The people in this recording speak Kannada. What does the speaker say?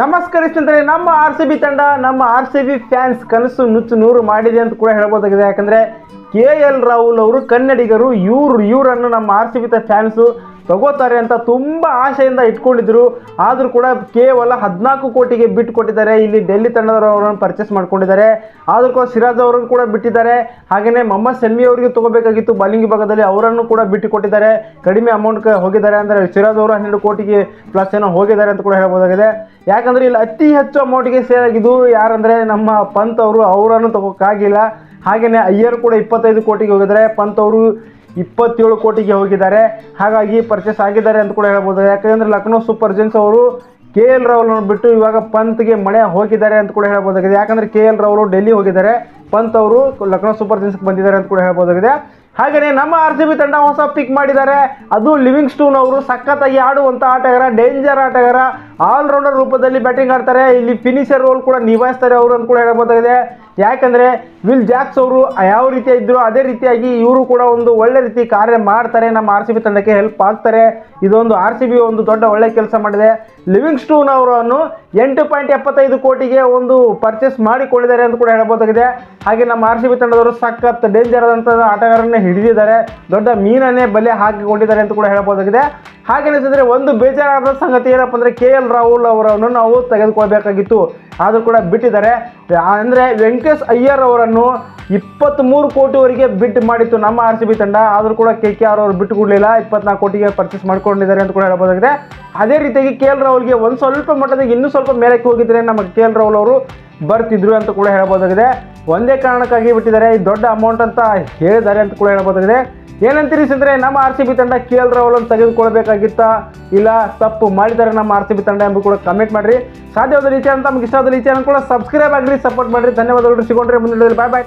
ನಮಸ್ಕಾರ ಸ್ನೇಹಿತರೆ ನಮ್ಮ ಆರ್ ಸಿ ಬಿ ತಂಡ, ನಮ್ಮ ಆರ್ ಸಿ ಬಿ ಫ್ಯಾನ್ಸ್ ಕನಸು ನುಚ್ಚು ನೂರು ಮಾಡಿದೆ ಅಂತ ಕೂಡ ಹೇಳ್ಬೋದಾಗಿದೆ. ಯಾಕಂದ್ರೆ ಕೆ ಎಲ್ ರಾಹುಲ್ ಅವರು ಕನ್ನಡಿಗರು, ಇವ್ರು, ಇವರನ್ನು ನಮ್ಮ ಆರ್ ಸಿ ಬಿ ಫ್ಯಾನ್ಸು ತಗೋತಾರೆ ಅಂತ ತುಂಬ ಆಶೆಯಿಂದ ಇಟ್ಕೊಂಡಿದ್ರು. ಆದರೂ ಕೂಡ ಕೇವಲ ಹದಿನಾಲ್ಕು ಕೋಟಿಗೆ ಬಿಟ್ಟು ಕೊಟ್ಟಿದ್ದಾರೆ. ಇಲ್ಲಿ ಡೆಲ್ಲಿ ತಂಡದವರು ಅವರನ್ನು ಪರ್ಚೇಸ್ ಮಾಡ್ಕೊಂಡಿದ್ದಾರೆ. ಆದರೂ ಕೂಡ ಸಿರಾಜ್ ಅವರನ್ನು ಕೂಡ ಬಿಟ್ಟಿದ್ದಾರೆ. ಹಾಗೆಯೇ ಮೊಹಮ್ಮದ್ ಸೆಲ್ಮಿ ಅವರಿಗೆ ತಗೋಬೇಕಾಗಿತ್ತು. ಬಾಲಿಂಗ್ ಭಾಗದಲ್ಲಿ ಅವರನ್ನು ಕೂಡ ಬಿಟ್ಟು ಕೊಟ್ಟಿದ್ದಾರೆ. ಕಡಿಮೆ ಅಮೌಂಟ್ಗೆ ಹೋಗಿದ್ದಾರೆ ಅಂದರೆ ಸಿರಾಜ್ ಅವರು ಹನ್ನೆರಡು ಕೋಟಿಗೆ ಪ್ಲಸ್ ಏನೋ ಹೋಗಿದ್ದಾರೆ ಅಂತ ಕೂಡ ಹೇಳ್ಬೋದಾಗಿದೆ. ಯಾಕಂದರೆ ಇಲ್ಲಿ ಅತಿ ಹೆಚ್ಚು ಅಮೌಂಟ್ಗೆ ಸೇಲ್ ಯಾರಂದರೆ ನಮ್ಮ ಪಂತ್ ಅವರು, ಅವರನ್ನು ತಗೋಕ್ಕಾಗಿಲ್ಲ. ಹಾಗೆಯೇ ಅಯ್ಯರ್ ಕೂಡ ಇಪ್ಪತ್ತೈದು ಕೋಟಿಗೆ ಹೋಗಿದ್ದಾರೆ, ಪಂತ್ ಅವರು ಇಪ್ಪತ್ತೇಳು ಕೋಟಿಗೆ ಹೋಗಿದ್ದಾರೆ. ಹಾಗಾಗಿ ಪರ್ಚೇಸ್ ಆಗಿದ್ದಾರೆ ಅಂತ ಕೂಡ ಹೇಳ್ಬೋದು. ಯಾಕಂದರೆ ಲಕ್ನೋ ಸೂಪರ್ ಜೆನ್ಸ್ ಅವರು ಕೆ ಎಲ್ ರಾಹುಲ್ ಬಿಟ್ಟು ಇವಾಗ ಪಂತ್ಗೆ ಮಳೆ ಹೋಗಿದ್ದಾರೆ ಅಂತ ಕೂಡ ಹೇಳ್ಬೋದಾಗಿದೆ. ಯಾಕಂದರೆ ಕೆ ಎಲ್ ರಾಹುಲ್ ಡೆಲ್ಲಿ ಹೋಗಿದ್ದಾರೆ, ಪಂತ್ ಅವರು ಲಕ್ನೋ ಸೂಪರ್ ಜೆನ್ಸ್ಗೆ ಬಂದಿದ್ದಾರೆ ಅಂತ ಕೂಡ ಹೇಳ್ಬೋದಾಗಿದೆ. ಹಾಗೆಯೇ ನಮ್ಮ ಆರ್ ಸಿ ಬಿ ತಂಡ ಹೊಸ ಪಿಕ್ ಮಾಡಿದ್ದಾರೆ. ಅದು ಲಿವಿಂಗ್ ಸ್ಟೂನ್ ಅವರು ಸಖತ್ತಾಗಿ ಆಡುವಂಥ ಆಟಗಾರ ಡೇಂಜರ್ ಆಟಗಾರ. ಆಲ್ರೌಂಡರ್ ರೂಪದಲ್ಲಿ ಬ್ಯಾಟಿಂಗ್ ಆಡ್ತಾರೆ. ಇಲ್ಲಿ ಫಿನಿಷರ್ ರೋಲ್ ಕೂಡ ನಿಭಾಯಿಸ್ತಾರೆ ಅವರು ಅಂತ ಕೂಡ ಹೇಳಬಹುದಾಗಿದೆ ಯಾಕಂದರೆ ವಿಲ್ ಜಾಕ್ಸ್ ಅವರು ಯಾವ ರೀತಿ ಇದ್ರು ಅದೇ ರೀತಿಯಾಗಿ ಇವರು ಕೂಡ ಒಂದು ಒಳ್ಳೆ ರೀತಿ ಕಾರ್ಯ ಮಾಡ್ತಾರೆ. ನಮ್ಮ ಆರ್ ಸಿ ಬಿ ತಂಡಕ್ಕೆ ಹೆಲ್ಪ್ ಆಗ್ತಾರೆ. ಇದೊಂದು ಆರ್ ಸಿ ಬಿ ಒಂದು ದೊಡ್ಡ ಒಳ್ಳೆ ಕೆಲಸ ಮಾಡಿದೆ. ಲಿವಿಂಗ್ ಸ್ಟೂನ್ ಅವರನ್ನು ಎಂಟು ಪಾಯಿಂಟ್ ಎಪ್ಪತ್ತೈದು ಕೋಟಿಗೆ ಒಂದು ಪರ್ಚೇಸ್ ಮಾಡಿಕೊಂಡಿದ್ದಾರೆ ಅಂತ ಕೂಡ ಹೇಳಬಹುದಾಗಿದೆ ಹಾಗೆ ನಮ್ಮ ಆರ್ ಸಿ ಬಿ ತಂಡದವರು ಸಖತ್ ಡೇಂಜರ್ ಆದಂಥ ಆಟಗಾರರನ್ನ ಹಿಡಿದಿದ್ದಾರೆ. ದೊಡ್ಡ ಮೀನನ್ನೇ ಬಲೆ ಹಾಕಿಕೊಂಡಿದ್ದಾರೆ ಅಂತ ಕೂಡ ಹೇಳ್ಬೋದಾಗಿದೆ ಹಾಗೆ ಅನಿಸಿದ್ರೆ ಒಂದು ಬೇಜಾರಾದ ಸಂಗತಿ ಏನಪ್ಪ ಅಂದರೆ ಕೆ ಎಲ್ ರಾಹುಲ್ ಅವರನ್ನು ನಾವು ತೆಗೆದುಕೊಳ್ಬೇಕಾಗಿತ್ತು. ಆದರೂ ಕೂಡ ಬಿಟ್ಟಿದ್ದಾರೆ. ಅಂದರೆ ವೆಂಕಟೇಶ್ ಅಯ್ಯರ್ ಅವರನ್ನು ಇಪ್ಪತ್ತ್ಮೂರು ಕೋಟಿವರೆಗೆ ಬಿಟ್ ಮಾಡಿತ್ತು ನಮ್ಮ ಆರ್ ಸಿ ಬಿ ತಂಡ. ಆದರೂ ಕೂಡ ಕೆ ಕೆ ಆರ್ ಅವರು ಬಿಟ್ಟು ಕೊಡಲಿಲ್ಲ. ಇಪ್ಪತ್ನಾಲ್ಕು ಕೋಟಿಗೆ ಪರ್ಚೇಸ್ ಮಾಡ್ಕೊಂಡಿದ್ದಾರೆ ಅಂತ ಕೂಡ ಹೇಳ್ಬೋದಾಗಿದೆ ಅದೇ ರೀತಿಯಾಗಿ ಕೆ ಎಲ್ ರಾಹುಲ್ಗೆ ಒಂದು ಸ್ವಲ್ಪ ಮಟ್ಟದಾಗ ಇನ್ನೂ ಸ್ವಲ್ಪ ಮೇಲಕ್ಕೆ ಹೋಗಿದ್ರೆ ನಮ್ಮ ಕೆ ಎಲ್ ರಾಹುಲ್ ಅವರು ಬರ್ತಿದ್ರು ಅಂತ ಕೂಡ ಹೇಳ್ಬೋದಾಗಿದೆ ಒಂದೇ ಕಾರಣಕ್ಕಾಗಿ ಬಿಟ್ಟಿದ್ದಾರೆ. ಈ ದೊಡ್ಡ ಅಮೌಂಟ್ ಅಂತ ಹೇಳಿದ್ದಾರೆ ಅಂತ ಕೂಡ ಹೇಳ್ಬೋದಾಗಿದೆ ಏನಂತೀರಿ ಅಂದರೆ ನಮ್ಮ ಆರ್ ಸಿ ಬಿ ತಂಡ ಕೆ ಎಲ್ ರಾಹುಲ್ ತೆಗೆದುಕೊಳ್ಬೇಕಾಗಿತ್ತಾ? ಇಲ್ಲ, ತಪ್ಪು ಮಾಡಿದ್ದಾರೆ ನಮ್ಮ ಆರ್ ಸಿ ಬಿ ತಂಡ ಎಂಬ ಕೂಡ ಕಮೆಂಟ್ ಮಾಡಿರಿ. ಸಾಧ್ಯವಾದ ರೀತಿ ಅಂತ ನಮ್ಗೆ ಇಷ್ಟವಾದ ರೀತಿ ಕೂಡ ಸಬ್ಸ್ಕ್ರೈಬ್ ಆಗಿರಿ ಸಪೋರ್ಟ್ ಮಾಡಿರಿ. ಧನ್ಯವಾದಗಳು ಸಿಗೊಂಡ್ರೆ ಮುಂದಿನ ಬಾಯ್ ಬಾಯ್